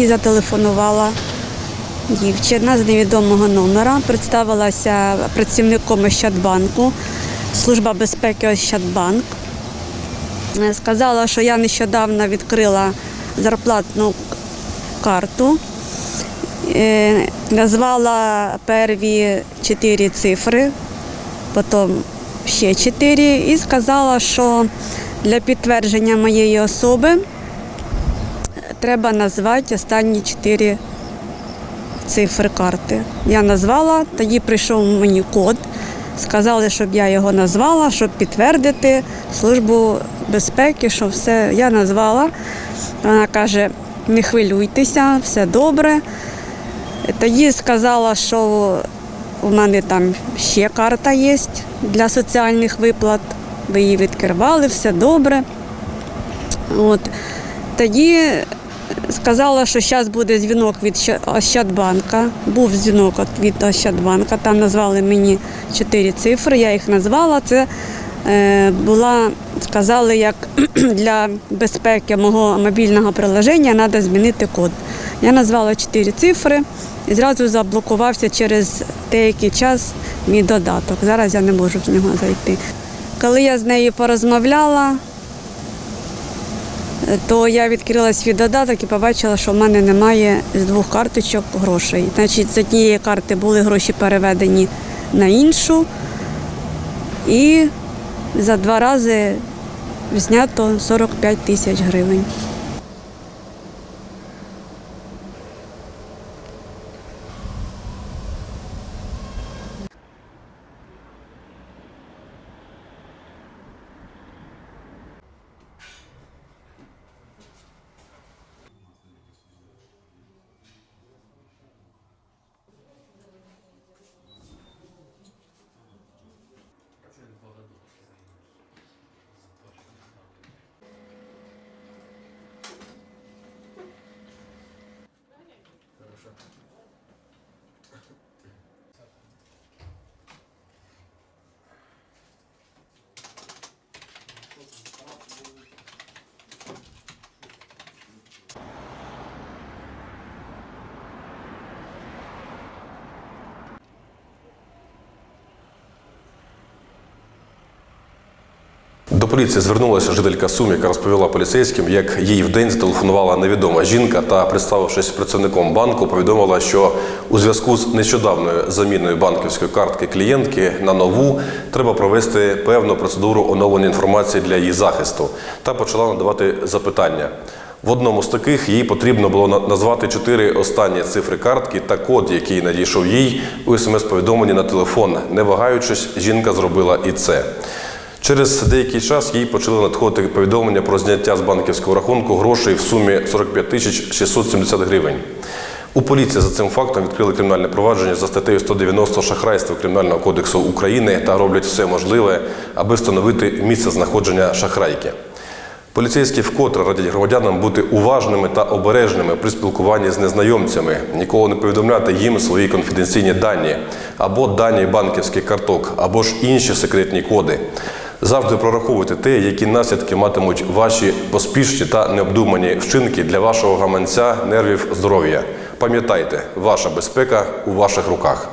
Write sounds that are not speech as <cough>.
мені зателефонувала дівчина з невідомого номера, представилася працівником Ощадбанку, служба безпеки Ощадбанк. Сказала, що я нещодавно відкрила зарплатну карту, Е, назвала перві чотири цифри, потім ще чотири, і сказала, що для підтвердження моєї особи треба назвати останні чотири цифри карти. Я назвала, тоді прийшов мені код. Сказали, щоб я його назвала, щоб підтвердити службу безпеки, що все я назвала. Вона каже, не хвилюйтеся, все добре. Тоді сказала, що у мене там ще карта є для соціальних виплат. Ви її відкривали, все добре. От. Тоді сказала, що зараз буде дзвінок від Ощадбанка. Був дзвінок від Ощадбанка. Там назвали мені чотири цифри, я їх назвала. Це е, була, сказали, як <clears throat> для безпеки мого мобільного приложення треба змінити код. Я назвала чотири цифри і зразу заблокувався через деякий час мій додаток. Зараз я не можу в нього зайти. Коли я з нею порозмовляла, то я відкрила свій додаток і побачила, що в мене немає з двох карточок грошей. Значить, з однієї карти були гроші переведені на іншу, і за два рази знято 45 тисяч гривень. До поліції звернулася жителька Сум, яка розповіла поліцейським, як їй вдень зателефонувала невідома жінка та, представившись працівником банку, повідомила, що у зв'язку з нещодавною заміною банківської картки клієнтки на нову треба провести певну процедуру оновлення інформації для її захисту та почала надавати запитання. В одному з таких їй потрібно було назвати чотири останні цифри картки та код, який надійшов їй у смс-повідомленні на телефон. Не вагаючись, жінка зробила і це. Через деякий час їй почали надходити повідомлення про зняття з банківського рахунку грошей в сумі 45 тисяч 670 гривень. У поліції за цим фактом відкрили кримінальне провадження за статтею 190 шахрайства Кримінального кодексу України та роблять все можливе, аби встановити місце знаходження шахрайки. Поліцейські вкотре радять громадянам бути уважними та обережними при спілкуванні з незнайомцями, ніколи не повідомляти їм свої конфіденційні дані або дані банківських карток, або ж інші секретні коди. Завжди прораховуйте те, які наслідки матимуть ваші поспішні та необдумані вчинки для вашого гаманця, нервів, здоров'я. Пам'ятайте, ваша безпека у ваших руках.